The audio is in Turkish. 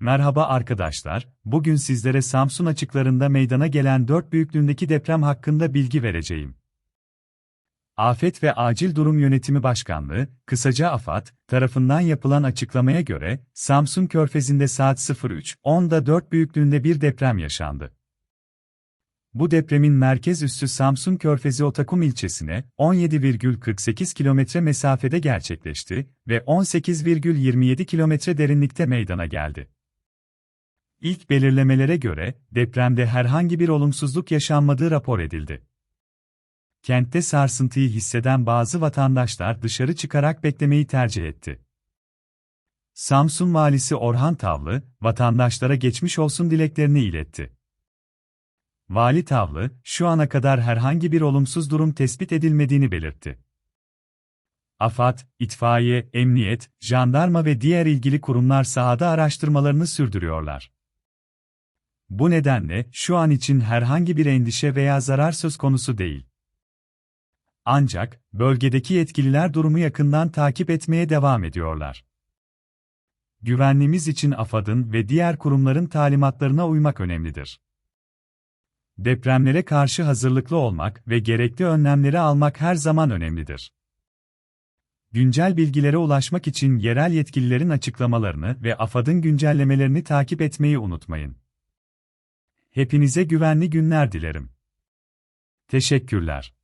Merhaba arkadaşlar, bugün sizlere Samsun açıklarında meydana gelen 4 büyüklüğündeki deprem hakkında bilgi vereceğim. Afet ve Acil Durum Yönetimi Başkanlığı, kısaca AFAD, tarafından yapılan açıklamaya göre, Samsun Körfezi'nde saat 03.10'da 4 büyüklüğünde bir deprem yaşandı. Bu depremin merkez üssü Samsun Körfezi Otakum ilçesine 17,48 kilometre mesafede gerçekleşti ve 18,27 kilometre derinlikte meydana geldi. İlk belirlemelere göre depremde herhangi bir olumsuzluk yaşanmadığı rapor edildi. Kentte sarsıntıyı hisseden bazı vatandaşlar dışarı çıkarak beklemeyi tercih etti. Samsun Valisi Orhan Tavlı, vatandaşlara geçmiş olsun dileklerini iletti. Vali Tavlı, şu ana kadar herhangi bir olumsuz durum tespit edilmediğini belirtti. AFAD, itfaiye, emniyet, jandarma ve diğer ilgili kurumlar sahada araştırmalarını sürdürüyorlar. Bu nedenle şu an için herhangi bir endişe veya zarar söz konusu değil. Ancak bölgedeki yetkililer durumu yakından takip etmeye devam ediyorlar. Güvenliğimiz için AFAD'ın ve diğer kurumların talimatlarına uymak önemlidir. Depremlere karşı hazırlıklı olmak ve gerekli önlemleri almak her zaman önemlidir. Güncel bilgilere ulaşmak için yerel yetkililerin açıklamalarını ve AFAD'ın güncellemelerini takip etmeyi unutmayın. Hepinize güvenli günler dilerim. Teşekkürler.